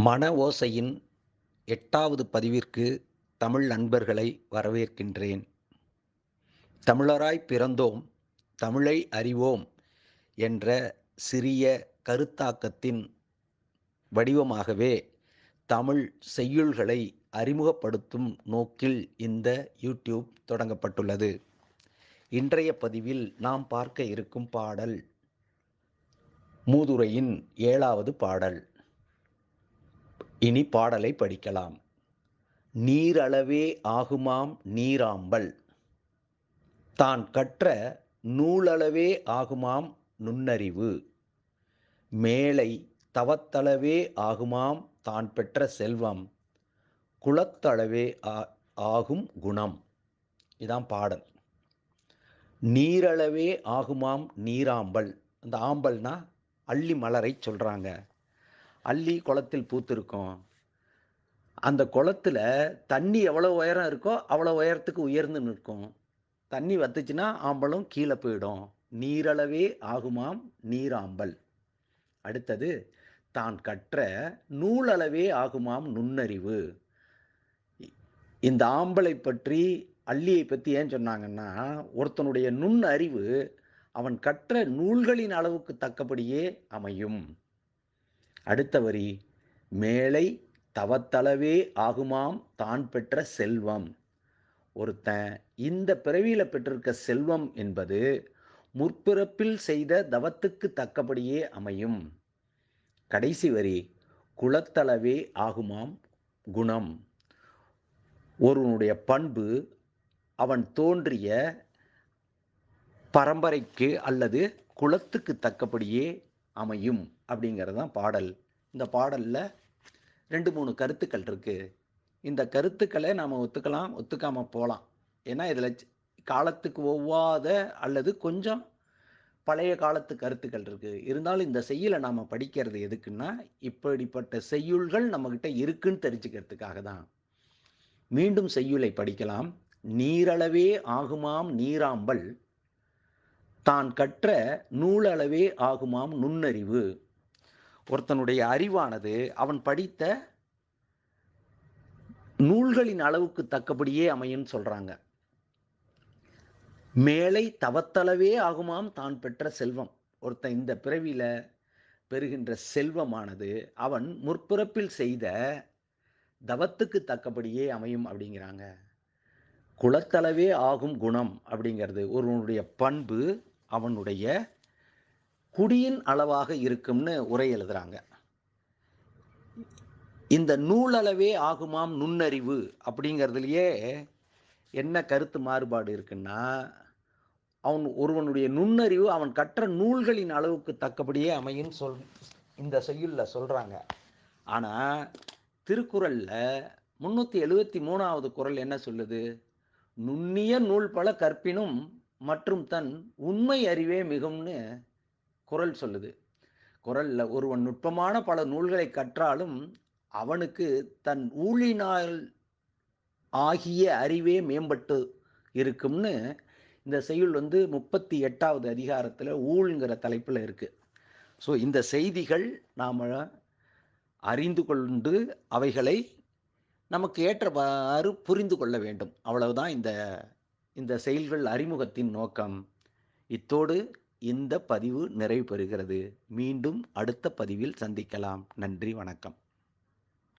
மன ஓசையின் எட்டாவது பதிவிற்கு தமிழ் நண்பர்களை வரவேற்கின்றேன். தமிழராய் பிறந்தோம் தமிழை அறிவோம் என்ற சிறிய கருத்தாக்கத்தின் வடிவமாகவே தமிழ் செய்யுள்களை அறிமுகப்படுத்தும் நோக்கில் இந்த யூடியூப் தொடங்கப்பட்டுள்ளது. இன்றைய பதிவில் நாம் பார்க்க இருக்கும் பாடல் மூதுரையின் ஏழாவது பாடல். இனி பாடலை படிக்கலாம். நீரளவே ஆகுமாம் நீராம்பல். தான் கற்ற நூலளவே ஆகுமாம் நுண்ணறிவு. மேலை தவத்தளவே ஆகுமாம் தான் பெற்ற செல்வம். குலத்தளவே ஆ- ஆகும் குணம். இதான் பாடல். நீரளவே ஆகுமாம் நீராம்பல். அந்த ஆம்பல்னா அள்ளி மலரை சொல்கிறாங்க அள்ளி குளத்தில் பூத்திருக்கும். அந்த குளத்தில் தண்ணி எவ்வளோ உயரம் இருக்கோ அவ்வளோ உயரத்துக்கு உயர்ந்து நிற்கும். தண்ணி வத்துச்சுன்னா ஆம்பலும் கீழே போயிடும். நீரளவே ஆகுமாம் நீராம்பல். அடுத்தது தான் கற்ற நூலளவே ஆகுமாம் நுண்ணறிவு. இந்த ஆம்பலை பற்றி அள்ளியை பற்றி ஏன் சொன்னாங்கன்னா ஒருத்தனுடைய நுண்ணறிவு அவன் கற்ற நூல்களின் அளவுக்கு தக்கபடியே அமையும். அடுத்த வரி மேலை தவத்தளவே ஆகுமாம் தான் பெற்ற செல்வம். ஒருத்தன் இந்த பிறவியில் பெற்றிருக்க செல்வம் என்பது முற்பிறப்பில் செய்த தவத்துக்கு தக்கபடியே அமையும். கடைசி வரி குலத்தளவே ஆகுமாம் குணம். ஒருவனுடைய பண்பு அவன் தோன்றிய பரம்பரைக்கு அல்லது குலத்துக்கு தக்கபடியே அமையும் அப்படிங்கிறது தான் பாடல். இந்த பாடலில் ரெண்டு மூணு கருத்துக்கள் இருக்குது இந்த கருத்துக்களை நாம் ஒத்துக்கலாம் ஒத்துக்காமல் போகலாம். ஏன்னா இதில் காலத்துக்கு ஒவ்வாத அல்லது கொஞ்சம் பழைய காலத்து கருத்துக்கள் இருக்குது இருந்தாலும் இந்த செய்யுளை நாம் படிக்கிறது எதுக்குன்னா இப்படிப்பட்ட செய்யுள்கள் நம்மக்கிட்ட இருக்குன்னு தெரிஞ்சுக்கிறதுக்காக தான். மீண்டும் செய்யுளை படிக்கலாம். நீரளவே ஆகுமாம் நீராம்பல். தான் கற்ற நூலளவே ஆகுமாம் நுண்ணறிவு. ஒருத்தனுடைய அறிவானது அவன் படித்த நூல்களின் அளவுக்கு தக்கபடியே அமையும்னு சொல்றாங்க. மேலை தவத்தளவே ஆகுமாம் தான் பெற்ற செல்வம். ஒருத்தன் இந்த பிறவியில பெறுகின்ற செல்வமானது அவன் முற்பிறப்பில் செய்த தவத்துக்கு தக்கபடியே அமையும் அப்படிங்கிறாங்க. குலத்தளவே ஆகும் குணம் அப்படிங்கிறது. ஒருவனுடைய பண்பு அவனுடைய குடியின் அளவாக இருக்கும்னு உரை எழுதுறாங்க. இந்த நூலளவே ஆகுமாம் நுண்ணறிவு அப்படிங்கிறதுலையே என்ன கருத்து மாறுபாடு இருக்குன்னா அவன் ஒருவனுடைய நுண்ணறிவு அவன் கற்ற நூல்களின் அளவுக்கு தக்கபடியே அமையும் சொல் இந்த செய்யுள்ள சொல்கிறாங்க ஆனால் திருக்குறளில் முந்நூற்றி எழுவத்தி மூணாவது குறள் என்ன சொல்லுது? நுண்ணிய நூல் பல கற்பினும் மற்றும் தன் உண்மை அறிவே மிகும்னு குரல் சொல்லுது. குரலில் ஒருவன் நுட்பமான பல நூல்களை கற்றாலும் அவனுக்கு தன் ஊழினால் ஆகிய அறிவே மேம்பட்டு இருக்கும்னு இந்த செய்யுள் வந்து முப்பத்தி எட்டாவது அதிகாரத்தில் ஊழ்ங்கிற தலைப்பில் இருக்குது ஸோ இந்த செய்திகள் நாம் அறிந்து கொண்டு அவைகளை நமக்கு ஏற்றவாறு புரிந்து கொள்ள வேண்டும். அவ்வளவுதான் இந்த இந்த செயல்கள் அறிமுகத்தின் நோக்கம் இத்தோடு இந்த பதிவு நிறைவு பெறுகிறது மீண்டும் அடுத்த பதிவில் சந்திக்கலாம். நன்றி வணக்கம்.